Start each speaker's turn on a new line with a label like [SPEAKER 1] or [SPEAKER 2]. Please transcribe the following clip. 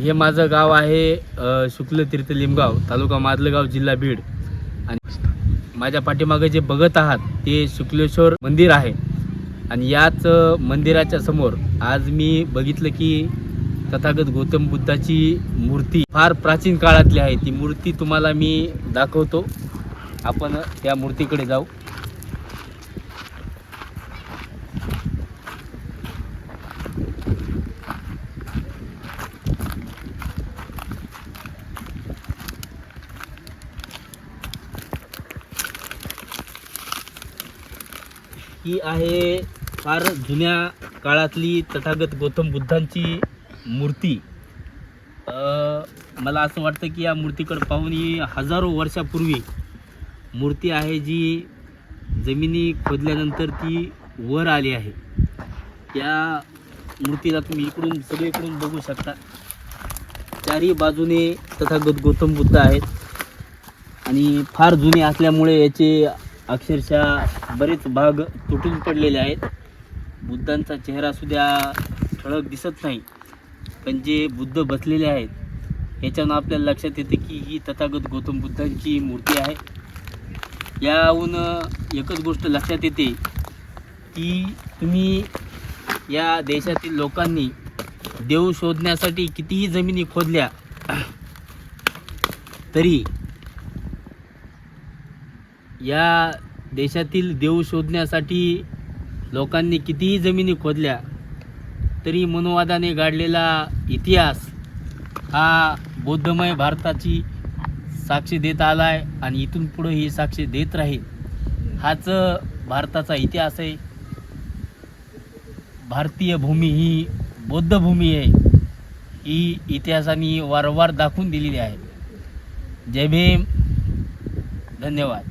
[SPEAKER 1] हे माझं गाव आहे शुक्लतीर्थ लिमगाव तालुका मादलगाव जिल्हा बीड. आणि माझ्या पाठीमागे जे बघत आहात ते शुक्लेश्वर मंदिर आहे. आणि याच मंदिराच्या समोर आज मी बघितलं की तथागत गौतम बुद्धाची मूर्ती फार प्राचीन काळातली आहे. ती मूर्ती तुम्हाला मी दाखवतो. आपण त्या मूर्तीकडे जाऊ. ही आहे फार जुन्या काळातली तथागत गौतम बुद्धांची मूर्ती. मला असं वाटतं की या मूर्तीकडे पाहून ही हजारो वर्षापूर्वी मूर्ती आहे जी जमिनी खोदल्यानंतर ती वर आली आहे. या मूर्तीला तुम्ही इकडून सगळीकडून बघू शकता. चारही बाजूने तथागत गौतम बुद्ध आहेत. आणि फार जुने असल्यामुळे याचे अक्षरशः बरेच भाग तुटून पडलेले आहेत. बुद्धांचा चेहरा सुद्धा ठळक दिसत नाही. पण जे बुद्ध बसलेले आहेत याच्यानं आपल्याला लक्षात येते की ही तथागत गौतम बुद्धांची मूर्ती आहे. याहून एकच गोष्ट लक्षात येते की तुम्ही या देशातील लोकांनी देव शोधण्यासाठी कितीही जमिनी खोदल्या तरी या देशातील देव शोधण्यासाठी लोकांनी कितीही जमिनी खोदल्या तरी मनोवादाने गाडलेला इतिहास हा बौद्धमय भारताची साक्ष देत आला आहे आणि इथून पुढं ही साक्ष देत राहील. हाच भारताचा इतिहास आहे. भारतीय भूमी ही बौद्ध भूमी आहे. ही इतिहासाने वारंवार दाखवून दिलेली आहे. जय भीम. धन्यवाद.